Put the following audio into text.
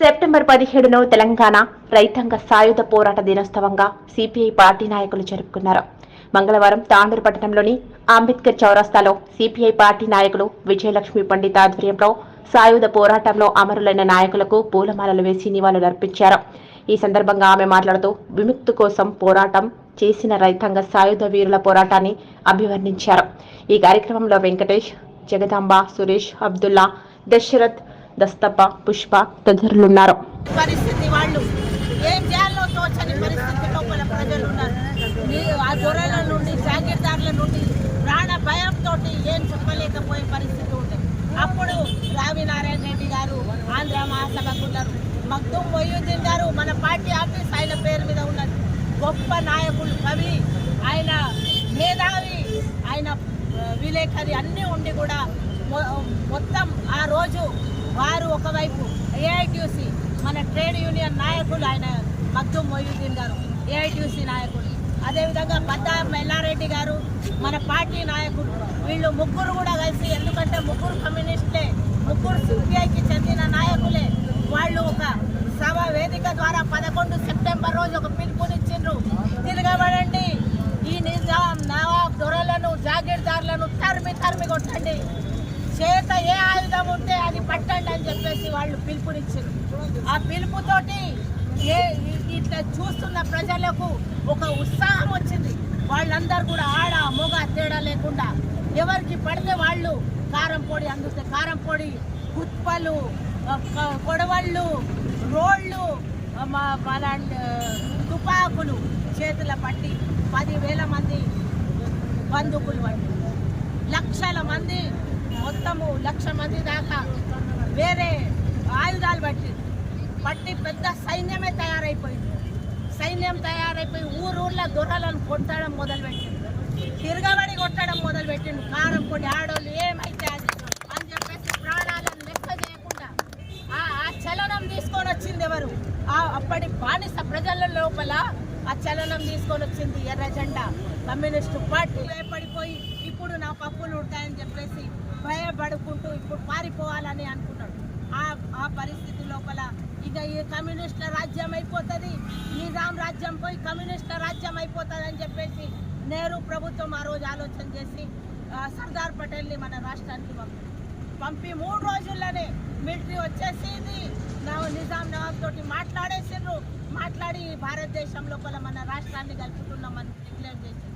September పదిహేడును Telangana రైతాంగ సాయుధ పోరాట దినోత్సవంగా సిపిఐ పార్టీ నాయకులు జరుపుకున్నారు. మంగళవారం తాండూరు పట్టణంలోని అంబేద్కర్ చౌరస్తాలో సిపిఐ పార్టీ నాయకులు విజయలక్ష్మి పండిత్ ఆధ్వర్యంలో సాయుధ పోరాటంలో అమరులైన నాయకులకు పూలమాలలు వేసి నివాళులర్పించారు. ఈ సందర్భంగా ఆమె మాట్లాడుతూ విముక్తి కోసం పోరాటం చేసిన రైతాంగ సాయుధ వీరుల పోరాటాన్ని అభివర్ణించారు. ఈ కార్యక్రమంలో వెంకటేష్ జగదాంబ సురేష్ అబ్దుల్లా దశరథ్ దస్తప్ప పుష్ప తదితరులున్నారు. పరిస్థితి వాళ్ళు ఏం చేయాలో తోచని పరిస్థితి లోపల ప్రజలు ఉన్నారు నీ- ఆ దొరల నుండి జాగీర్దారుల నుండి ప్రాణ భయంతో ఏం చెప్పలేకపోయే పరిస్థితి ఉంది. అప్పుడు రావినారాయణ రెడ్డి గారు ఆంధ్ర మహాసభకు ఉన్నారు. మగ్దుం మొయ్యుద్దీన్ గారు మన పార్టీ ఆఫీస్ ఆయన పేరు మీద ఉన్నది గొప్ప నాయకులు కవి ఆయన మేధావి ఆయన విలేకరి అన్నీ ఉండి కూడా మొ- మొత్తం ఆ రోజు వారు ఒకవైపు ఏఐటియుసి మన ట్రేడ్ యూనియన్ నాయకులు ఆయన మగ్దుం మొయ్యుద్దీన్ గారు ఏఐటియుసి నాయకులు అదేవిధంగా బద్దా మెల్లారెడ్డి గారు మన పార్టీ నాయకులు వీళ్ళు ముగ్గురు కూడా కలిసి ఎందుకంటే ముగ్గురు కమ్యూనిస్టులే ముగ్గురు సిపిఐకి చెందిన నాయకులే. వాళ్ళు ఒక సభ వేదిక ద్వారా పదకొండు సెప్టెంబర్ రోజు ఒక పిలుపునిచ్చిండ్రు. తిరగబడండి. ఈ నిజాం నవాబ్ దొరలను జాగీర్దారులను తరిమి తరిమి కొట్టండి చేత ఏ ఆయుధం ఉంటే అది పట్టండి అని చెప్పేసి వాళ్ళు పిలుపునిచ్చారు ఆ పిలుపుతోటి ఏ ఇట్లా చూస్తున్న ప్రజలకు ఒక ఉత్సాహం వచ్చింది. వాళ్ళందరూ కూడా ఆడ మొగ తేడా లేకుండా ఎవరికి పడితే వాళ్ళు కారం పొడి అందుతే కారం పొడి కుత్పలు కొడవళ్ళు రోళ్ళు తుపాకులు చేతుల పట్టి పదివేల మంది బంధుకులు పట్టి లక్షల మంది మొత్తము లక్ష మంది దాకా వేరే ఆయుధాలు పట్టి పట్టి పెద్ద సైన్యమే తయారైపోయింది. సైన్యం తయారైపోయి ఊరూర్ల దొరలను కొట్టడం మొదలుపెట్టింది. తిరగబడి కొట్టడం మొదలుపెట్టిండు కారం పొడి ఆడోళ్ళు ఏమైతే అది అని చెప్పేసి ప్రాణాలను లెక్క చేయకుండా ఆ చలనం తీసుకొని వచ్చింది ఎవరు? ఆ అప్పటి బానిస ప్రజల లోపల ఆ చలనం తీసుకొని వచ్చింది ఎర్ర జెండా. కమ్యూనిస్టు పార్టీ భయపడిపోయి ఇప్పుడు నా పప్పులు ఉంటాయని చెప్పేసి భయపడుకుంటూ ఇప్పుడు పారిపోవాలని అనుకున్నాడు. ఆ ఆ పరిస్థితి లోపల ఇక ఈ కమ్యూనిస్టుల రాజ్యం అయిపోతుంది. నిజాం రాజ్యం పోయి కమ్యూనిస్టుల రాజ్యం అయిపోతుంది అని చెప్పేసి నెహ్రూ ప్రభుత్వం ఆ రోజు ఆలోచన చేసి సర్దార్ పటేల్ని మన రాష్ట్రానికి పంపి పంపి మూడు రోజుల్లోనే మిలిటరీ వచ్చేసింది. నా నిజాం నవాబ్ తోటి మాట్లాడేసిండ్రు. మాట్లాడి భారతదేశం లోపల మన రాష్ట్రాన్ని కలుపుతున్నామని డిక్లేర్ చేసింది